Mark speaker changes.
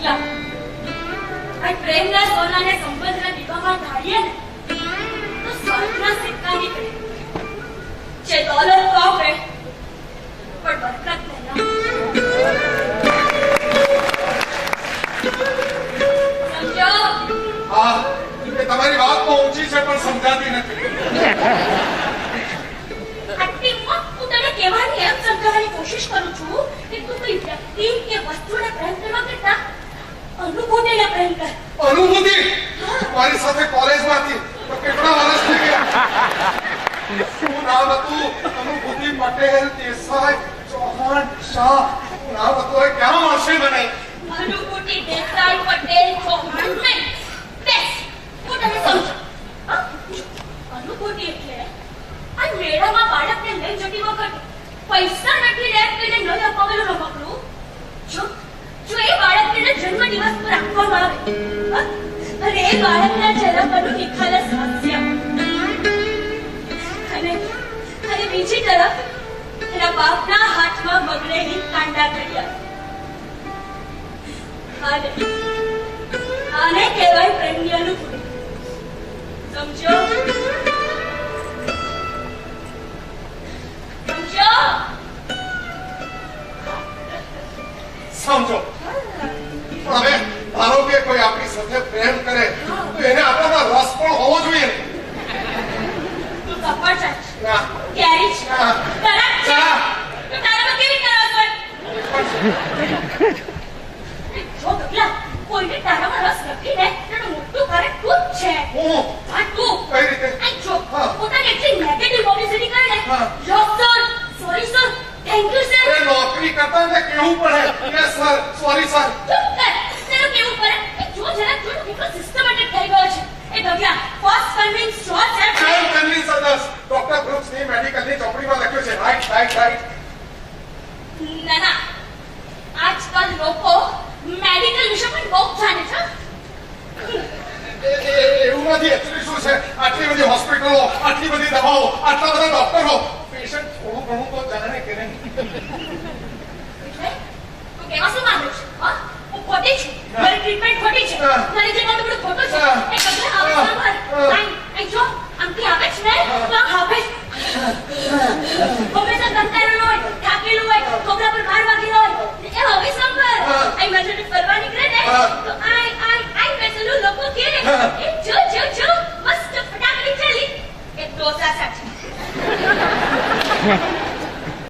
Speaker 1: ગજ્યા આ પ્રેમના સોનાને સંબંધના દીવામાં ઢાળીએ ને, તો સ્વર્ગના સિક્કા નીકળે. જે દોલત તો આપણે પણ બરકત
Speaker 2: હા તમારી વાત તો ઊંચી છે, પણ સમજાતી નથી
Speaker 1: આટલી વખત હું તને કહેવાની એમ સમજાવવાની કોશિશ કરું છું કે તું કોઈ વ્યક્તિ કે વસ્તુને પ્રેમ કરવા કરતા અનુભૂતિને પ્રેમ કર
Speaker 2: અનુભૂતિ મારી સાથે કોલેજમાંથી કેટલા વર્ષ થઈ ગયા? શું નામ હતું? અનુભૂતિ પટેલ દેસાઈ, ચૌહાણ, શાહ નામ હતું? એ ક્યાં મળશે મને?
Speaker 1: અનુભૂતિ દેસાઈ, પટેલ, ચૌહાણ, નહીં. બેસ. હું તને સમજાવું અનુભૂતિ એટલે આ મેળામાં બાળકને લઈ જતી વખત પૈસા નથી રેપ કરીને નહીં અપાવેલું રમકડું. જો જો એ બાળકને જન્મ દિવસ પર આપવામાં આવે અને એ બાળકના જન્મનું નિખાલસ હાસ્ય અને અને બીજી તરફ, એના બાપના હાથમાં બગડેલી કાંડા કર્યા આને આને કહેવાય પ્રેમની અનુભૂતિ સમજો? સમજો?
Speaker 2: સમજો. હવે ધારો કે કોઈ સાથે પ્રેમ કરે તો એને આપણામાં રસ પણ હોવો જોઈએ. નોકરી કરતા કેવું પડે? સર સોરી
Speaker 1: છે
Speaker 2: અધર્સ ગ્રુપ્સની મેડિકલની ચોપડીમાં લખ્યું છે. રાઈટ રાઈટ રાઈટ
Speaker 1: ના ના. આજકાલ લોકો મેડિકલ વિશે પણ બહુ જાણે છે.
Speaker 2: એવું નથી. એકચ્યુઅલી શું છે? આટલી બધી હોસ્પિટલો આટલી બધી દવાઓ આટલા બધા ડોક્ટરો પેશન્ટ થોડું ઘણું તો જાણે કે નહીં.
Speaker 1: તું કહેવા શું માંગે છે? હા? ખોટી છું? મારી ટ્રીટમેન્ટ ખોટી છે. મારી જે બધું ખોટું છે? 你 看